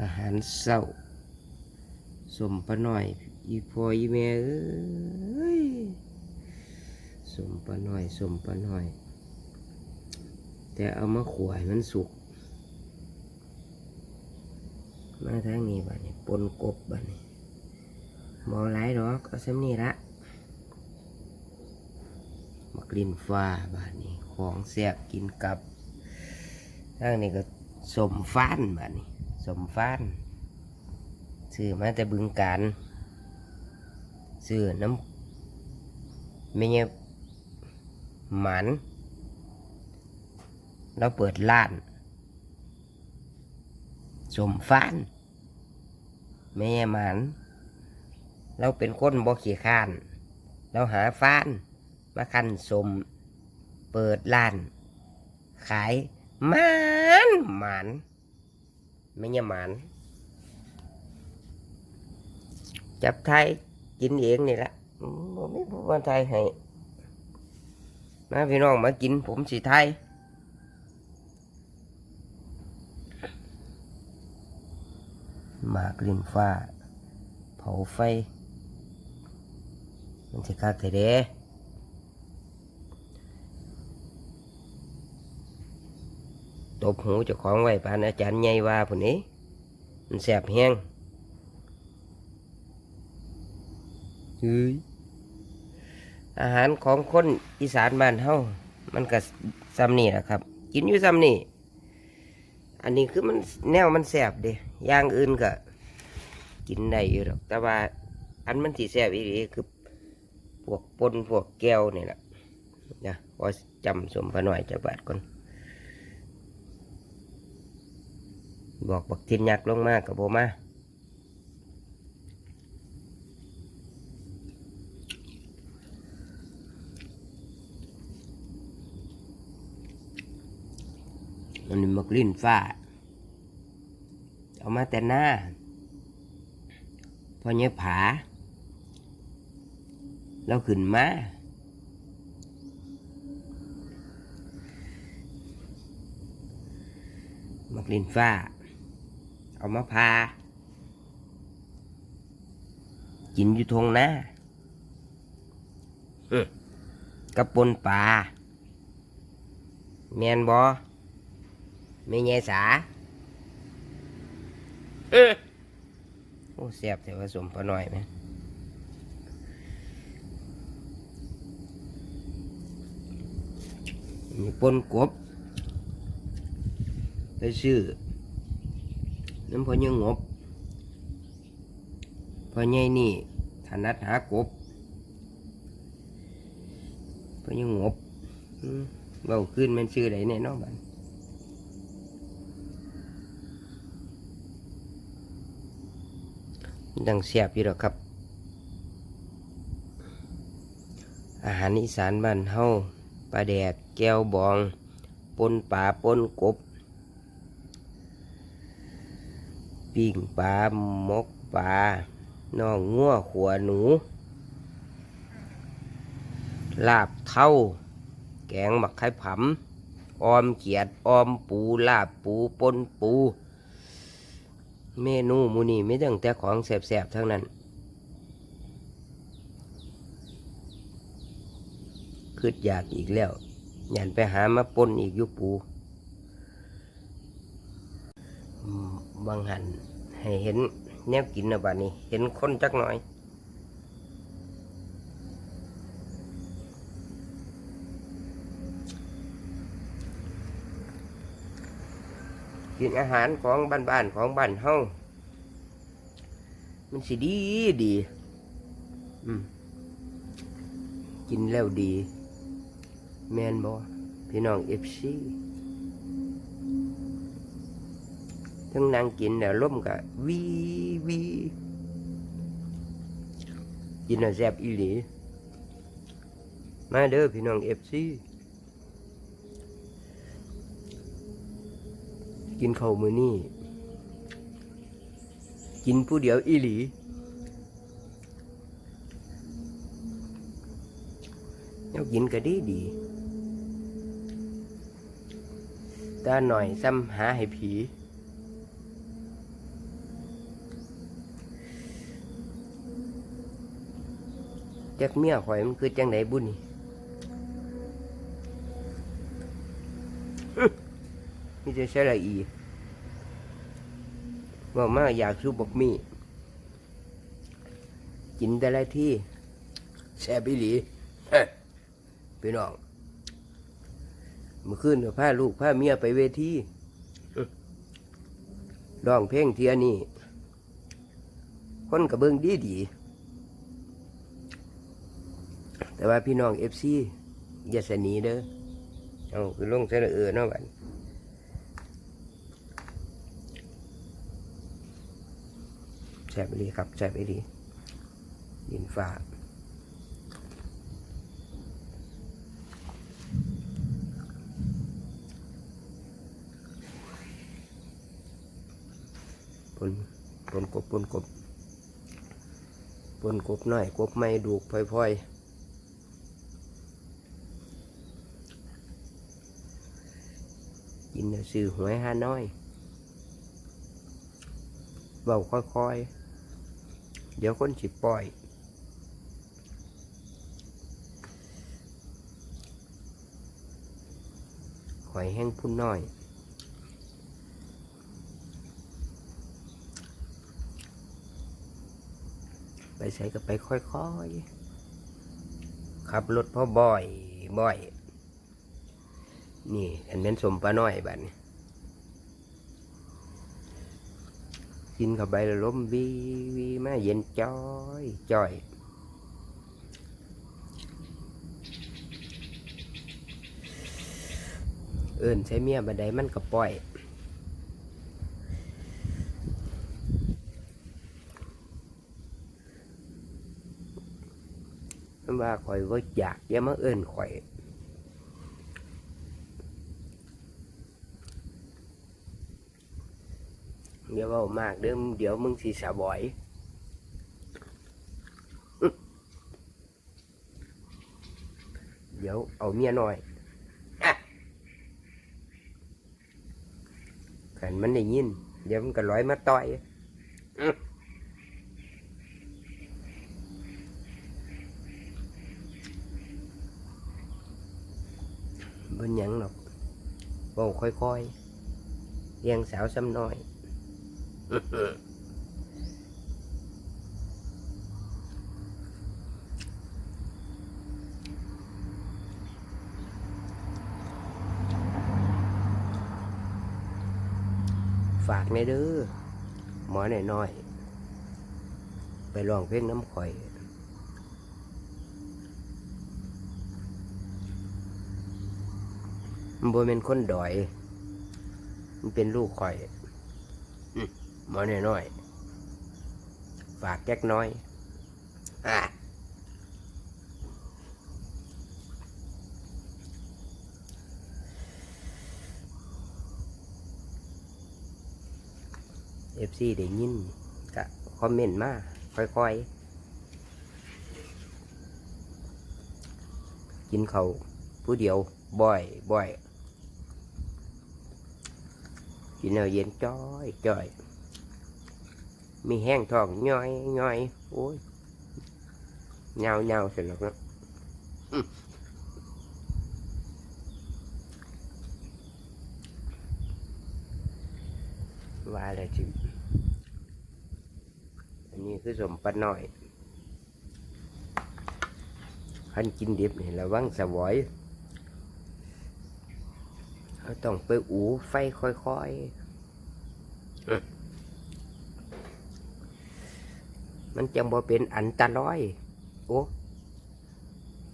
อาหารเศร้าสมปะหน่อยอีพออีแม่เอ้ยสมปะหน่อยสมปะหน่อย แต่เอามาขวายมันสุก มาทางนี้บ้านี้ปนกบบ้านี้บอหลายดอกเอาซ้ำนี่ละมักลินฟ้าบ้านี้ ของแซ่บกินกับทางนี้ก็สมฟ้านบ้านี้ สมฟ้านซื้อมาแต่บึงการซื้อน้ำไม่เงี้ยหมันเราเปิดร้านสมฟานแม่หมันเราเป็นคนบ่ขี้ข้าน เราหาฟานมาคันสมเปิดร้าน ขายหมันหมัน ไม่ใช่หมันจับไทยกินเองนี่ละอืมบ่มีผู้มาไทยให้มาพี่น้องมากินผมสีไทยหมากลินฟ้า เผาไฟ มันจะคักแต่เด้ บหูเจ้าของไว้ปานอาจารย์ใหญ่ว่าผุนนี้มันแสบแห้งเฮ้ยอาหารของคนอีสานบ้านเฮามันก็ซ้ำนี่แหละครับ กินอยู่ซ้ำนี่อันนี้คือมันแนวมันแสบเด้อย่างอื่นก็กินได้อยู่หรอกแต่ว่าอันมันสีแสบอีกคือพวกปนพวกแก้วนี่แหละนะพอจำสมพระหน่อยจะบาดก่อน บอกบักทินยักลงมากกับโบมาอันนี้มักลิ้นฟ้า เอามาแต่หน้าพอเนี้ยผา เราขึ้นมามักลินฟ้า เอามาพากินอยู่ทงนะอื้อกับปนปลาแมนบอไม่แง่สาอื้อโอ้เสียบแต่ว่าสมพอหน่อยไหมมีปนกบไปซื้อ น้ำพอยังงบพอใหญ่นี่ถนัดหากบพอยังงบเบาขึ้นมันชื่อไหนแน่นอนบันดังเสียบอยู่หรอกครับ อาหารอีสานบ้านเฮาปลาแดกแก้วบองปนป่าปนกบ ปิ้งปลาหมกปลาน่องงัวขัวหนู ลาบเท่า แกงหมักไข่ผำออมเขียดออมปูลาบปูปนปู เมนูมูนี่ไม่ตั้งแต่ของแสบๆทั้งนั้นคืดอยากอีกแล้ว ยันไปหามาปนอีกยุปู บางหันให้เห็นแนวกินนะบ้านี้ เห็นคนจักหน่อย กินอาหารของบ้านๆของบ้านเฮามันสิดีดีกินแล้วดี แมนบอพี่น้องเอฟซี ทั้งนางกินแล้วล่มกะวีวีกินแล้วแซ่บอีหลี มาเด้อพี่น้องเอฟซีกินข้าวมือนี่กินผู้เดียวอีหลีแล้วกินก็ดีดีตาหน่อยซ้ำหาให้ผี จักเมียข่อยมันคือจังไดบุญนี่อึ๊ะมีแต่สระอีบอกมาอยากสู้บกมีกินแต่ละที่แซ่บอีหลีพี่น้องเมื่อคืนก็พาลูกพาเมียไปเวทีร้องเพลงเทียนี่คนกระเบื้องดีดีๆ แต่ว่าพี่น้องเอฟซีอย่าสนีเด้อเอาคือลงเสนอเออเนาะบัดแซ่บไปดีครับแซ่บไปดียินฟ้าปนปนกบปนกบปนกบหน่อยกบไม่ดูกพลอยๆ กินแล้วซื้อหวยห้าน้อยเบาค่อยๆ เดี๋ยวคนสิปล่อยข่อยแห้งพุ่นน้อยไปใส่ก็ไปค่อยๆ ขับรถพอบ่อย บ่อย นี่อันเป็นสมปลาน้อยบัดนี้กินเข้าไปแล้วล้มวีวีมาเย็นจ้อยจ้อยเอินใช้เมียบัดใดมันก็ปล่อยมันว่าข่อยว่าอยากอย่ามาเอิ้นข่อย เดี๋ยวเว่ามากเดี๋ยวเดี๋ยวมึงสิสาบอยเดี๋ยวเอาเมียหน่อยอะขันมันได้ยิน เดี๋ยวมันก็ร้อยมาต่อยบนหยังหรอกเบาค่อยๆเลี้ยงสาวซ้ำน้อย ฝากในเด้อหมอหน่อยๆไปลองเพลงน้ำข่อยมันเป็นคนดอย มันเป็นลูกข่อย หมอน้อยๆฝากแจ็กน้อยอะเอฟซีได้ยินก็คอมเมนต์มาค่อยๆ กินเขาวผู้เดียวบ่อยบ่อยกินเอาเย็นจ้อยจ้อย มีแห้งทองย่อยย่อยโอ้ยเงาเงาเสร็จแล้วนะว่าอะไรจิอันนี้คือสมปะน้อยขันกินดิบนี่ระวังสวอยเราต้องไปอูไฟค่อยๆอื้อ มันจังบ่เป็นอันตรายโอ้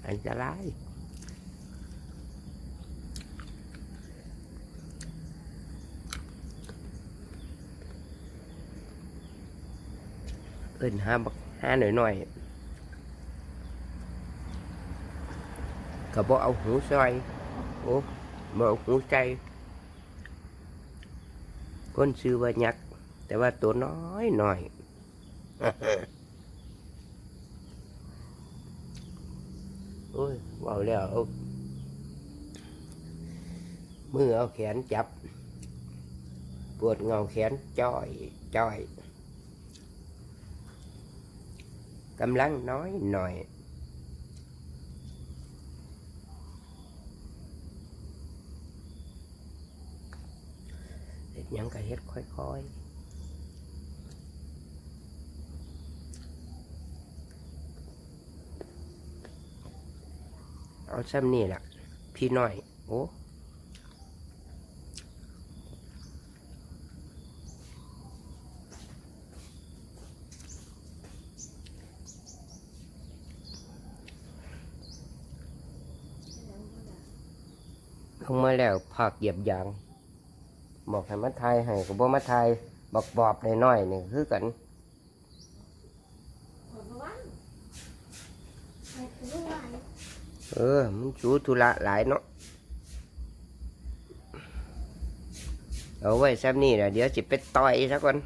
อันตรายเอิ้นหาบักหาหน่อยหน่อยๆก็บ่เอาหูซอยโอ้บ่เอาหูใจคนซื้อว่ายักษ์แต่ว่าตัวน้อยหน่อย โอ้ยเบาแล้วเอามือเอาแขนจับ ปวดเงาแขนจ้อยจ้อยกำลังน้อยหน่อยเด็ดยังกะเฮ็ดค่อยๆ เอาซ้ำนี่แหละพี่น้อย โอ้ลงมาแล้วผักเหยียบยาง บอกให้มาทายให้ก็บ่มาทายบอกบอบๆน้อยๆนี่คือกัน เออมันชูธุระหลายเนาะเอาไว้ซ้ำนี่นะเดี๋ยวจิไปต่อยซะก่อน